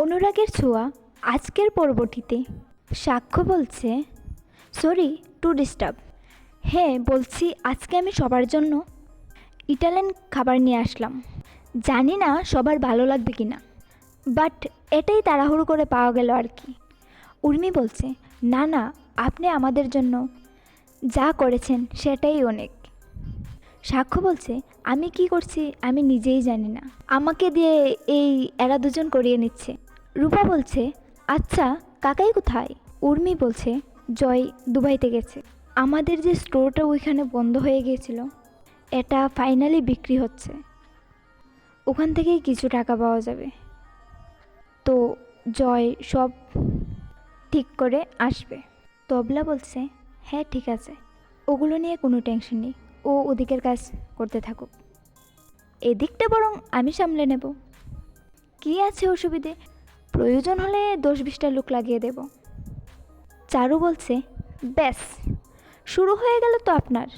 অনুরাগের ছোঁয়া আজকের পর্বটিতে। সাক্ষ্য বলছে, সরি, টু ডিস্টার্ব। হ্যাঁ বলছি আজকে আমি সবার জন্য ইটালিয়ান খাবার নিয়ে আসলাম। জানি না সবার ভালো লাগবে কি না বাট এটাই তাড়াহুড়ো করে পাওয়া গেল আর কি। উর্মি বলছে, না না, আপনি আমাদের জন্য যা করেছেন সেটাই অনেক। সাক্ষ্য বলছে, আমি কি করছি আমি নিজেই জানি না। আমাকে দিয়ে এই এরা দুজন করিয়ে নিচ্ছে। রূপা বলছে আচ্ছা কাকাই কোথায়? উর্মি বলছে, জয় দুবাইতে গেছে। আমাদের যে স্টোরটা ওইখানে বন্ধ হয়ে গিয়েছিল। এটা ফাইনালি বিক্রি হচ্ছে। ওখান থেকেই কিছু টাকা পাওয়া যাবে। তো জয় সব ঠিক করে আসবে। তবলা বলছে হ্যাঁ ঠিক আছে। ওগুলো নিয়ে কোনো টেনশন নেই। ও ওদিকের কাজ করতে থাকুক। এদিকটা বরং আমি সামলে নেব। কি আছে অসুবিধে? প্রয়োজন হলে দশ বিশটা লোক লাগিয়ে দেব। চারু বলছে, ব্যাস, শুরু হয়ে গেল তো আপনার।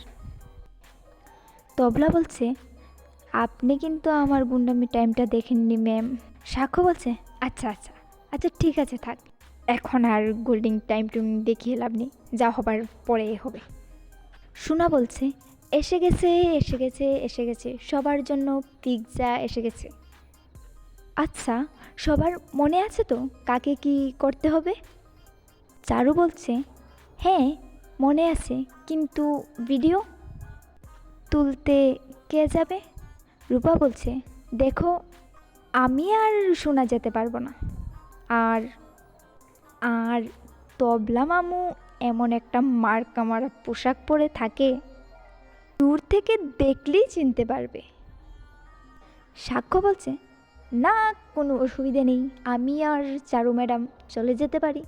তবলা বলছে, আপনি কিন্তু আমার গুন্ডামি টাইমটা দেখেননি, ম্যাম। সাক্ষ্য বলছে আচ্ছা আচ্ছা আচ্ছা ঠিক আছে, থাক। এখন আর গোল্ডিং টাইম টুম দেখিয়ে লাভ নেই, যা হবার পরে হবে। সোনা বলছে, এসে গেছে এসে গেছে এসে গেছে, সবার জন্য পিৎজা এসে গেছে। আচ্ছা সবার মনে আছে তো কাকে কি করতে হবে? চারু বলছে হ্যাঁ মনে আছে, কিন্তু ভিডিও তুলতে কে যাবে? রূপা বলছে, দেখো, আমি আর শোনা যেতে পারব না। আর আর তবলা মামু এমন একটা মার্কা মারা পোশাক পরে থাকে, দূর থেকে দেখলেই চিনতে পারবে। সাক্ষ্য বলছে না, কোনো অসুবিধা নেই। আমি আর চারু ম্যাডাম চলে যেতে পারি।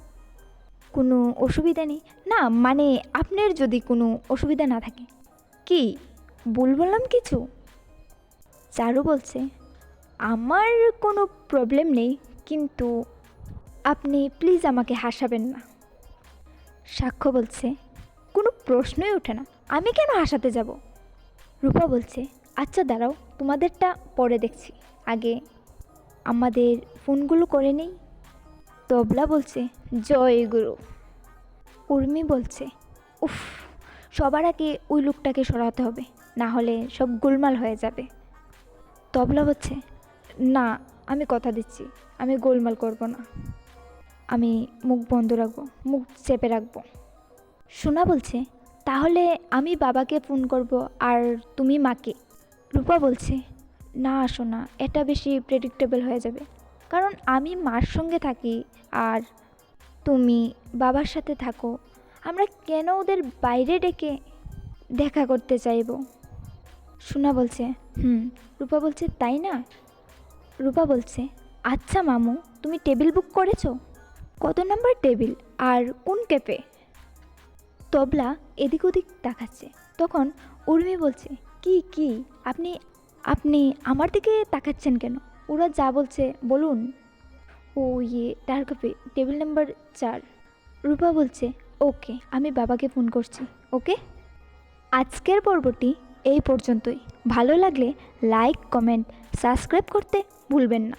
কোনো অসুবিধা নেই। না মানে আপনার যদি কোনো অসুবিধা না থাকে। কি, ভুল বললাম কিছু? চারু বলছে, আমার কোনো প্রবলেম নেই, কিন্তু আপনি প্লিজ আমাকে হাসাবেন না। সাক্ষ্য বলছে, কোনো প্রশ্নই ওঠে না। আমি কেন হাসাতে যাব? রূপা বলছে আচ্ছা দাঁড়াও, তোমাদেরটা পরে দেখছি। আগে আমাদের ফোনগুলো করে নেই? তবলা বলছে, জয় গুরু। উর্মি বলছে, উফ, সবার আগে ওই লোকটাকে সরাতে হবে, না হলে সব গোলমাল হয়ে যাবে। তবলা বলছে, না, আমি কথা দিচ্ছি, আমি গোলমাল করব না। আমি মুখ বন্ধ রাখব, মুখ চেপে রাখব। সোনা বলছে, তাহলে আমি বাবাকে ফোন করব আর তুমি মাকে? রূপা বলছে না আসো না, এটা বেশি প্রেডিক্টেবল হয়ে যাবে। কারণ আমি মার সঙ্গে থাকি আর তুমি বাবার সাথে থাকো। আমরা কেন ওদের বাইরে ডেকে দেখা করতে চাইব? সোনা বলছে, হুম, রূপা বলছে, তাই না? রূপা বলছে আচ্ছা মামু, তুমি টেবিল বুক করেছ? কত নম্বর টেবিল আর কোন ক্যাফে? তবলা এদিক ওদিক দেখাচ্ছে তখন উর্মি বলছে, কি কি? আপনি আপনি আমার দিকে তাকাচ্ছেন কেন? ওরা যা বলছে, বলুন। ও ইয়ে তার কাপে, টেবিল নাম্বার চার। রূপা বলছে, ওকে, আমি বাবাকে ফোন করছি, ওকে? আজকের পর্বটি এই পর্যন্তই। ভালো লাগলে লাইক, কমেন্ট, সাবস্ক্রাইব করতে ভুলবেন না।